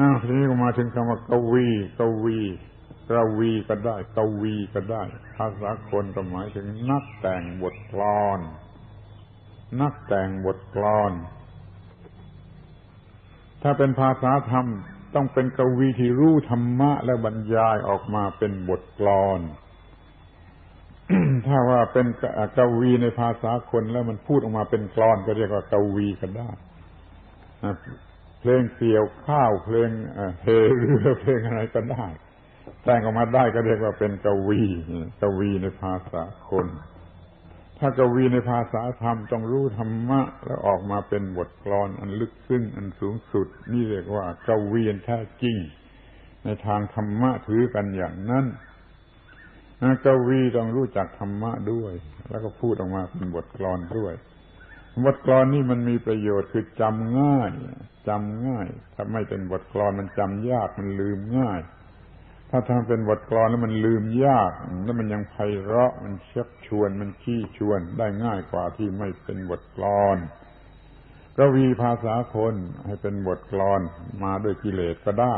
อ้าวทีนี้ก็มาถึงคำว่ากวีกวีกวีก็ได้กวีก็ได้ภาษาคนก็หมายถึงนักแต่งบทกลอน นักแต่งบทกลอน ถ้าเป็นภาษาธรรมต้องเป็นกวีที่รู้ธรรมะและบรรยายออกมาเป็นบทกลอน ถ้าว่าเป็นกวีในภาษาคนแล้วมันพูดออกมาเป็นกลอนก็เรียกว่ากวีก็ได้ เพลงเกี่ยวข้าวเพลงเฮเรือเพลงอะไรก็ได้ แต่งออกมาได้ก็เรียกว่าเป็นกวีกวีในภาษาคน ถ้ากวีในภาษาธรรมต้องรู้ธรรมะ แล้วออกมาเป็นบทกลอนอันลึกซึ้งอันสูงสุด นี่เรียกว่ากวีแท้จริง ในทางธรรมะถือกันอย่างนั้นกวีต้องรู้จักธรรมะด้วย แล้วก็พูดออกมาเป็นบทกลอนด้วย บทกลอนนี่มันมีประโยชน์คือจำง่ายจำง่าย ถ้าไม่เป็นบทกลอนมันจำยากมันลืมง่าย ถ้าทำเป็นบทกลอนแล้วมันลืมยาก แล้วมันยังไพเราะมันเชักชวนมันชี้ชวนได้ง่ายกว่าที่ไม่เป็นบทกลอนกวีภาษาคนให้เป็นบทกลอนมาด้วยกิเลสก็ได้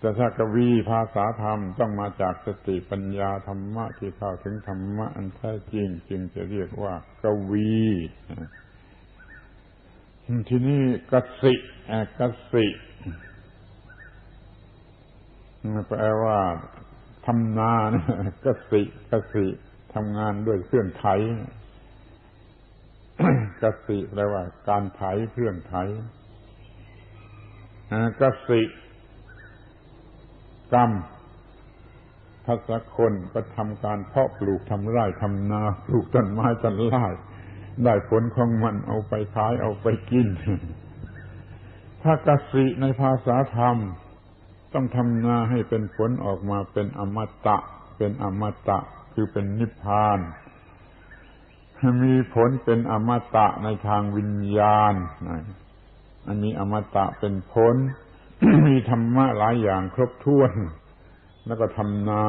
แต่ถ้ากวีภาษาธรรมต้องมาจากสติปัญญาธรรมะที่เข้าถึงธรรมะอันแท้จริง จึงจะเรียกว่ากวีทีนี้กสิกสิแปลว่าทำนานกสิกสิทำงานด้วยเครื่องไถกสิแปลว่า การไถเครื่องไถกสิ กรรมภาษาคนก็ทำการเพาะปลูกทำไร่ทำนาปลูกต้นไม้ต้นไร่ได้ผลของมันเอาไปขายเอาไปกินถ้ากสิในภาษาธรรม ต้องทำนาให้เป็นผลออกมาเป็นอมตะ เป็นอมตะคือเป็นนิพพานมีผลเป็นอมตะในทางวิญญาณอันนี้อมตะเป็นผล มีธรรมะหลายอย่างครบถ้วน แล้วก็ทำนา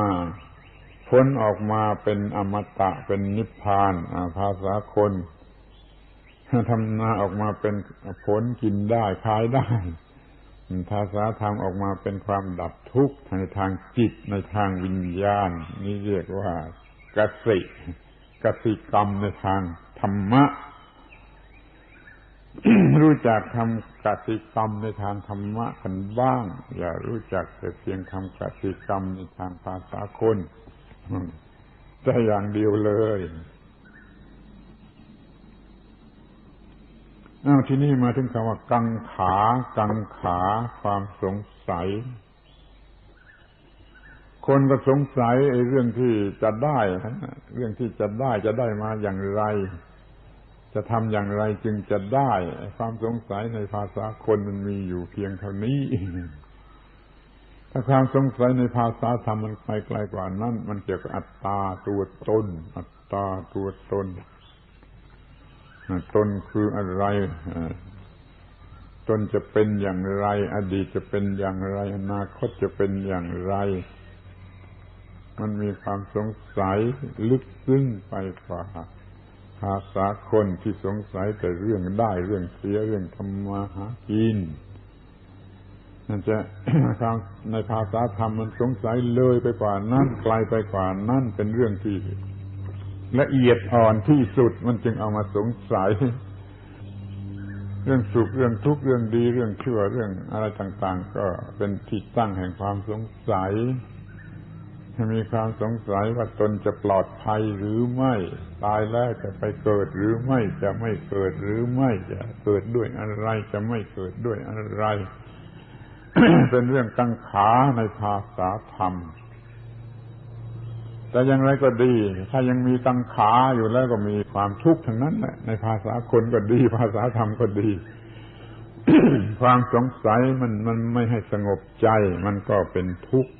พ้นออกมาเป็นอมตะเป็นนิพพานภาษาคนทำนาออกมาเป็นผลกินได้ขายได้ภาษาธรรมออกมาเป็นความดับทุกข์ในทางจิตในทางวิญญาณ นี่เรียกว่ากสิกสิกรรมในทางธรรมะ รู้จักทำกติกรรมในทางธรรมะกันบ้าง อย่ารู้จักแต่เพียงทำกติกรรมในทางภาษาคนแต่อย่างเดียวเลยอ้าวที่นี่มาถึงคำว่า กังขา กังขา ความสงสัย คนก็สงสัยไอ้เรื่องที่จะได้ เรื่องที่จะได้จะได้มาอย่างไร จะทำอย่างไรจึงจะได้ ความสงสัยในภาษาคนมันมีอยู่เพียงเท่านี้ ถ้าความสงสัยในภาษาธรรมมันไปไกลกว่านั้น มันเกี่ยวกับอัตตาตัวตน อัตตาตัวตน ตนคืออะไรตนจะเป็นอย่างไร อดีตจะเป็นอย่างไร อนาคตจะเป็นอย่างไร มันมีความสงสัยลึกซึ้งไปกว่า ภาษาคนที่สงสัยแต่เรื่องได้เรื่องเสียเรื่องทำมาหากินนั่นจะทางในภาษาธรรมมันสงสัยเลยไปกว่านั้นไกลไปกว่านั้นเป็นเรื่องที่ละเอียดอ่อนที่สุดมันจึงเอามาสงสัย เรื่องสุขเรื่องทุกข์เรื่องดีเรื่องชั่วเรื่องอะไรต่าง ๆ ก็เป็นที่ตั้งแห่งความสงสัย มีความสงสัยว่าตนจะปลอดภัยหรือไม่ ตายแล้วจะไปเกิดหรือไม่จะไม่เกิดหรือไม่จะเกิดด้วยอะไรจะไม่เกิดด้วยอะไร เป็นเรื่องกังขาในภาษาธรรม แต่อย่างไรก็ดี ถ้ายังมีกังขาอยู่แล้วก็มีความทุกข์ทั้งนั้นแหละในภาษาคนก็ดี ภาษาธรรมก็ดีความสงสัยมันมันไม่ให้สงบใจ มันก็เป็นทุกข์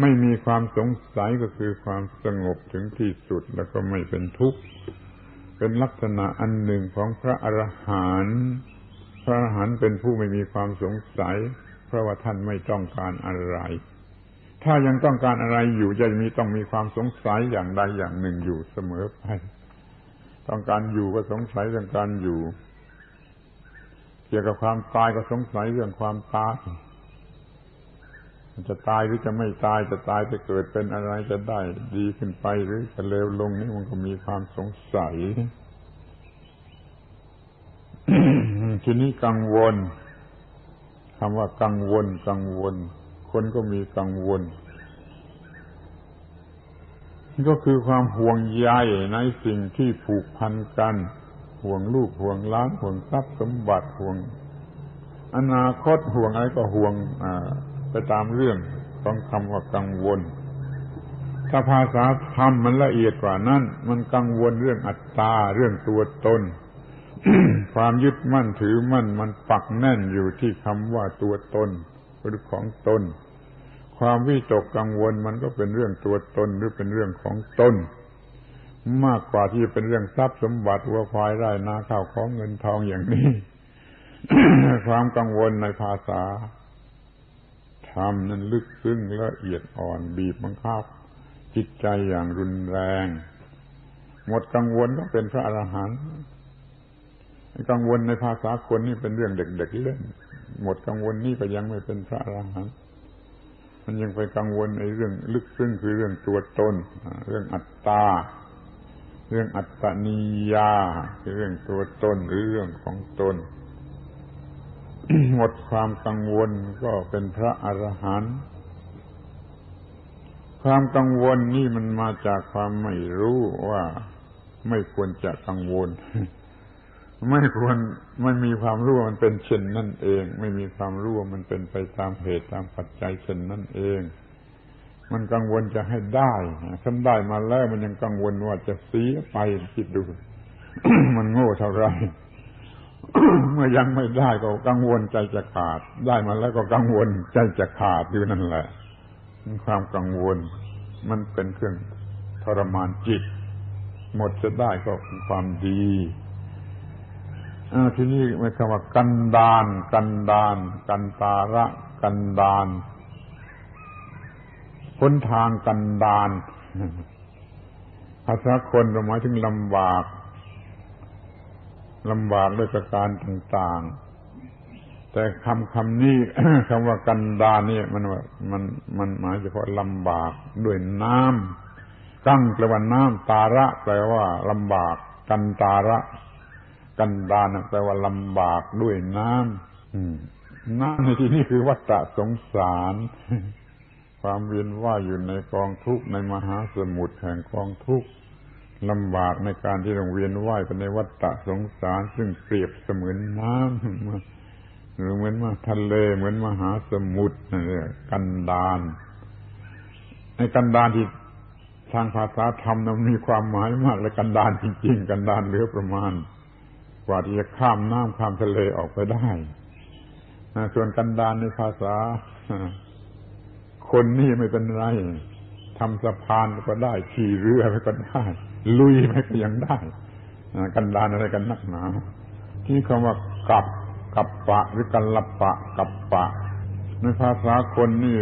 ไม่มีความสงสัยก็คือความสงบถึงที่สุดแล้วก็ไม่เป็นทุกข์ เป็นลักษณะอันหนึ่งของพระอรหันต์พระอรหันต์เป็นผู้ไม่มีความสงสัย เพราะว่าท่านไม่ต้องการอะไร ถ้ายังต้องการอะไรอยู่จะมีต้องมีความสงสัยอย่างใดอย่างหนึ่งอยู่เสมอไป ต้องการอยู่ก็สงสัยเรื่องการอยู่ เกี่ยวกับความตายก็สงสัยเรื่องความตาย จะตายหรือจะไม่ตายจะตายจะเกิดเป็นอะไรจะได้ดีขึ้นไปหรือจะเลวลงนี่มันก็มีความสงสัย ทีนี้กังวลคำว่ากังวล กังวล คนก็มีกังวลก็คือความห่วงใยในสิ่งที่ผูกพันกัน ห่วงลูกห่วงล้านห่วงทรัพย์สมบัติห่วง อนาคตห่วงอะไรก็ห่วง ไปตามเรื่องของคำว่ากังวล ถ้าภาษาธรรมมันละเอียดกว่านั้น มันกังวลเรื่องอัตตา เรื่องตัวตน ความยึดมั่นถือมั่นมันปักแน่นอยู่ที่คำว่าตัวตนหรือของตน ความวิตกกังวลมันก็เป็นเรื่องตัวตนหรือเป็นเรื่องของตนมากกว่าที่เป็นเรื่องทรัพย์สมบัติวัวควายไร่นาข้าวของเงินทองอย่างนี้ ความกังวลในภาษา รรมนั้นลึกซึ้งละเอียดอ่อนบีบบังคับ จิตใจอย่างรุนแรง หมดกังวลก็เป็นพระอรหันต์กังวลในภาษาคนนี่เป็นเรื่องเด็กๆเล่น หมดกังวลนี่ก็ยังไม่เป็นพระอรหันต์มันยังไปกังวลในเรื่องลึกซึ้งคือเรื่องตัวตนเรื่องอัตตาเรื่องอัตตนิยาคือเรื่องตัวตนหรือเรื่องของตน หมดความกังวลก็เป็นพระอรหันต์ความกังวลนี่มันมาจากความไม่รู้ว่าไม่ควรจะกังวล ไม่ควรไม่มีความรู้ว่ามันเป็นเช่นนั่นเอง ไม่มีความรู้ว่ามันเป็นไปตามเหตุตามปัจจัยเช่นนั่นเอง มันกังวลจะให้ได้ฉันได้มาแล้วมันยังกังวลว่าจะเสียไปคิดดู มันโง่เท่าไร เมื่อยังไม่ได้ก็กังวลใจจะขาด ได้มาแล้วก็กังวลใจจะขาดอยู่นั่นแหละความกังวล มันเป็นเครื่องทรมานจิต หมดจะได้ก็ความดีทีนี้มันคำว่ากันดาน กันดาน กันตาระ กันดานพ้นทางกันดานภาษาคนหมายถึงลำบาก ลำบากด้วยประการต่างๆ แต่คำคำนี้คำว่ากันดานนี่มันมันมันหมายเฉพาะลำบากด้วยน้ำกั้งแปลว่าน้ำตาระแปลว่าลำบาก กันตาระ กันดานแปลว่าลำบากด้วยน้ำน้ำในที่นี้คือวัฏสงสารความเวียนว่ายอยู่ในกองทุกข์ในมหาสมุทรแห่งกองทุกข์ ลำบากในการที่ต้องเวียนว่ายไปในวัฏสงสาร ซึ่งเปรียบเสมือนน้ำหรือเหมือนมาทะเลเหมือนมหาสมุทรนั่นเองกันดานในกันดานที่ทางภาษาธรรมนั้นมีความหมายมากและกันดานจริง ๆ กันดานเหลือประมาณ กว่าที่จะข้ามน้ำข้ามทะเลออกไปได้ส่วนกันดานในภาษา คนนี่ไม่เป็นไรทำสะพานก็ได้ขี่เรือไปก็ได้ ลุยไปก็ยังได้กันดานอะไรกันนักหนา ที่คำว่ากับกับปะหรือกันลับปะกับปะ ในภาษาคนนี่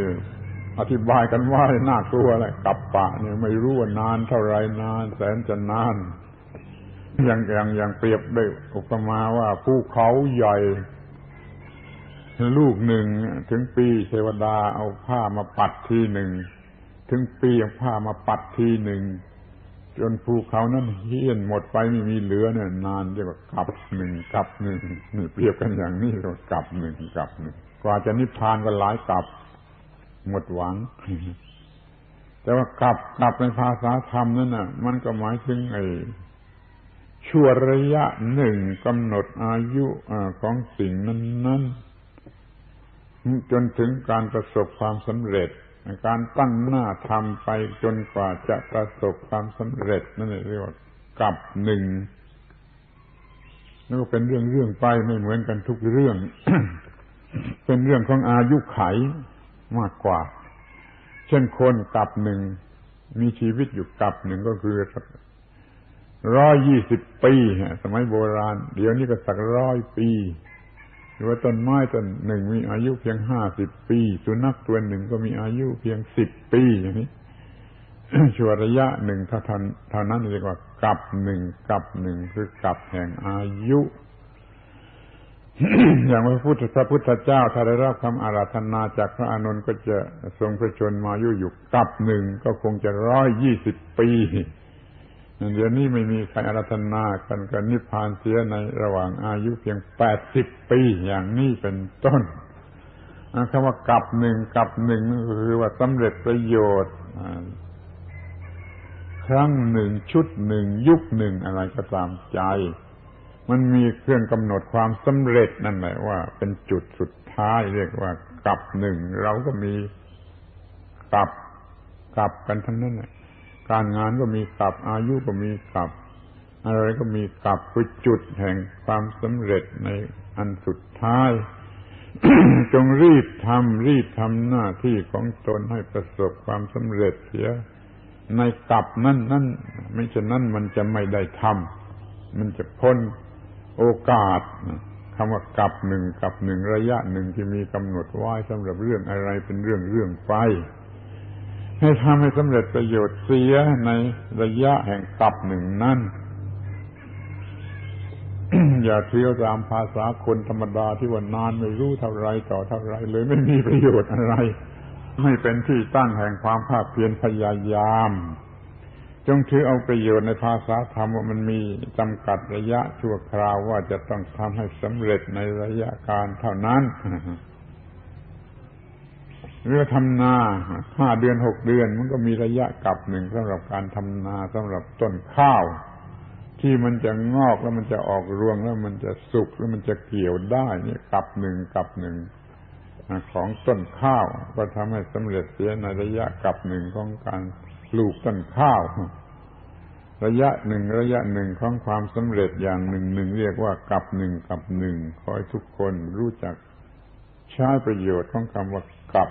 อธิบายกันว่าน่ากลัวอะไรกับปะเนี่ยไม่รู้ว่านานเท่าไรนาน แสนจะนานอย่างอย่างอย่างเปรียบด้วยอุปมาว่าภูเขาใหญ่ ลูกหนึ่งถึงปีเทวดาเอาผ้ามาปัดทีหนึ่ง ถึงปีเอาผ้ามาปัดทีหนึ่ง จนภูเขานั้นเฮี้ยนหมดไปไม่มีเหลือเนี่ย นานเรียกว่ากับหนึ่งกับหนึ่งนี่เปรียบกันอย่างนี้ก็กับหนึ่งกับหนึ่งกว่าจะนิพพานก็หลายกับ หมดหวัง แต่ว่ากับกับในภาษาธรรมนั่นน่ะ มันก็หมายถึงไอ้ชั่วระยะหนึ่งกำหนดอายุของสิ่งนั้น ๆ จนถึงการประสบความสำเร็จ การตั้งหน้าทำไปจนกว่าจะประสบความสำเร็จ นั่นเรียกว่ากับหนึ่งนั่นก็เป็นเรื่องเรื่องไปไม่เหมือนกันทุกเรื่อง เป็นเรื่องของอายุไขมากกว่า เช่นคนกับหนึ่งมีชีวิตอยู่กับหนึ่งก็คือร้อยยี่สิบปี สมัยโบราณ เดี๋ยวนี้ก็สักร้อยปี หรือว่าต้นไม้ต้นหนึ่งมีอายุเพียงห้าสิบปี สุนัขตัวหนึ่งก็มีอายุเพียงสิบปีอย่างนี้ชั่วระยะหนึ่งถ้าทันเท่านั้นเรียกว่ากับหนึ่งกับหนึ่งคือกับแห่งอายุ อย่างพระพุทธพระพุทธเจ้าถ้าได้รับคำอาราธนาจากพระอานนท์ก็จะทรงพระชนมายุอยู่กับหนึ่งก็คงจะร้อยยี่สิบปี เดี๋ยวนี้ไม่มีใครอาราธนากันกันนิพพานเสียในระหว่างอายุเพียงแปดสิบปีอย่างนี้เป็นต้นคำว่ากับหนึ่งกับหนึ่งก็คือว่าสำเร็จประโยชน์ครั้งหนึ่งชุดหนึ่งยุคหนึ่งอะไรก็ตามใจ มันมีเครื่องกำหนดความสำเร็จนั่นแหละว่า เป็นจุดสุดท้ายเรียกว่ากับหนึ่งเราก็มีกับกับกันทั้งนั้นแหละ การงานก็มีกับ อายุก็มีกับ อะไรก็มีกับคือจุดแห่งความสำเร็จในอันสุดท้าย จงรีบทำรีบทำหน้าที่ของตนให้ประสบความสำเร็จเสีย ในกับนั่นนั่นไม่ฉะนั้นมันจะไม่ได้ทำมันจะพ้นโอกาสคำว่ากับหนึ่งกับหนึ่งระยะหนึ่งที่มีกำหนดไว้สำหรับเรื่องอะไรเป็นเรื่องเรื่องไป ให้ทำให้สำเร็จประโยชน์เสียในระยะแห่งกับหนึ่งนั่น อย่าเที่ยวตามภาษาคนธรรมดาที่ว่านานไม่รู้เท่าไรต่อเท่าไรเลยไม่มีประโยชน์อะไร ไม่เป็นที่ตั้งแห่งความภาคเพียรพยายาม จงถือเอาประโยชน์ในภาษาธรรมว่ามันมีจำกัดระยะชั่วคราวว่าจะต้องทำให้สำเร็จในระยะการเท่านั้น เรือทำนาห้าเดือนหกเดือน มันก็มีระยะกับหนึ่งสำหรับการทำนาสำหรับต้นข้าว ที่มันจะงอกแล้วมันจะออกรวงแล้วมันจะสุกแล้วมันจะเกี่ยวได้นี่กับหนึ่งกับหนึ่งของต้นข้าว ก็ทำให้สำเร็จเสียในระยะกับหนึ่งของการปลูกต้นข้าว ระยะหนึ่งระยะหนึ่งของความสำเร็จอย่างหนึ่งหนึ่งเรียกว่ากับหนึ่งกับหนึ่งขอให้ทุกคนรู้จักใช้ประโยชน์ของคำว่ากับ